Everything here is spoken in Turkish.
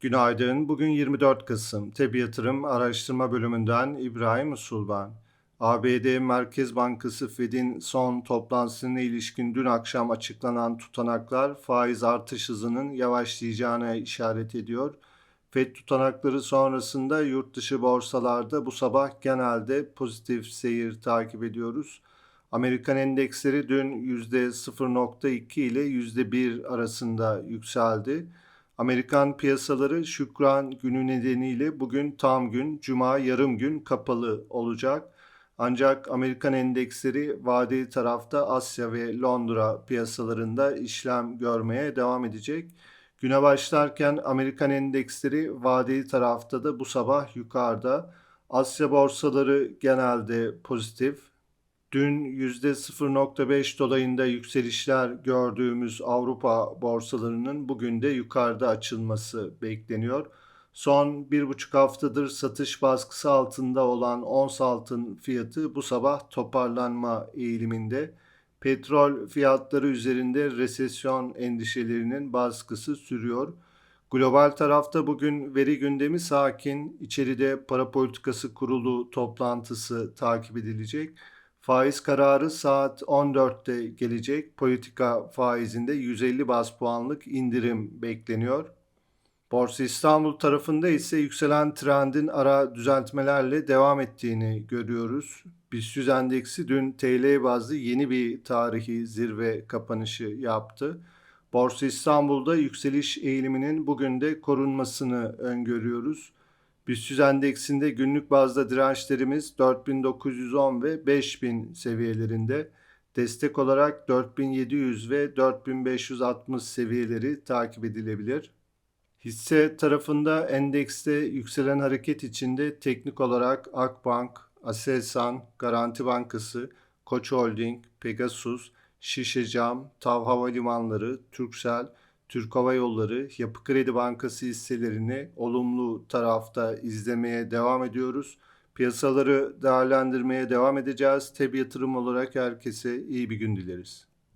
Günaydın. Bugün 24 Kasım. TEB Yatırım Araştırma Bölümünden İbrahim Usul ben. ABD Merkez Bankası Fed'in son toplantısına ilişkin dün akşam açıklanan tutanaklar faiz artış hızının yavaşlayacağına işaret ediyor. Fed tutanakları sonrasında yurt dışı borsalarda bu sabah genelde pozitif seyir takip ediyoruz. Amerikan endeksleri dün %0.2 ile %1 arasında yükseldi. Amerikan piyasaları Şükran günü nedeniyle bugün tam gün, cuma yarım gün kapalı olacak. Ancak Amerikan endeksleri vadeli tarafta Asya ve Londra piyasalarında işlem görmeye devam edecek. Güne başlarken Amerikan endeksleri vadeli tarafta da bu sabah yukarıda. Asya borsaları genelde pozitif. Dün %0.5 dolayında yükselişler gördüğümüz Avrupa borsalarının bugün de yukarıda açılması bekleniyor. Son bir buçuk haftadır satış baskısı altında olan ons altın fiyatı bu sabah toparlanma eğiliminde. Petrol fiyatları üzerinde resesyon endişelerinin baskısı sürüyor. Global tarafta bugün veri gündemi sakin. İçeride para politikası kurulu toplantısı takip edilecek. Faiz kararı saat 14'te gelecek. Politika faizinde 150 bas puanlık indirim bekleniyor. Borsa İstanbul tarafında ise yükselen trendin ara düzeltmelerle devam ettiğini görüyoruz. BIST endeksi dün TL bazlı yeni bir tarihi zirve kapanışı yaptı. Borsa İstanbul'da yükseliş eğiliminin bugün de korunmasını öngörüyoruz. BIST endeksinde günlük bazda dirençlerimiz 4910 ve 5000 seviyelerinde. Destek olarak 4700 ve 4560 seviyeleri takip edilebilir. Hisse tarafında endekste yükselen hareket içinde teknik olarak Akbank, Aselsan, Garanti Bankası, Koç Holding, Pegasus, Şişecam, Tav Havalimanları, Turkcell, Türk Hava Yolları, Yapı Kredi Bankası hisselerini olumlu tarafta izlemeye devam ediyoruz. Piyasaları değerlendirmeye devam edeceğiz. Teb yatırım olarak herkese iyi bir gün dileriz.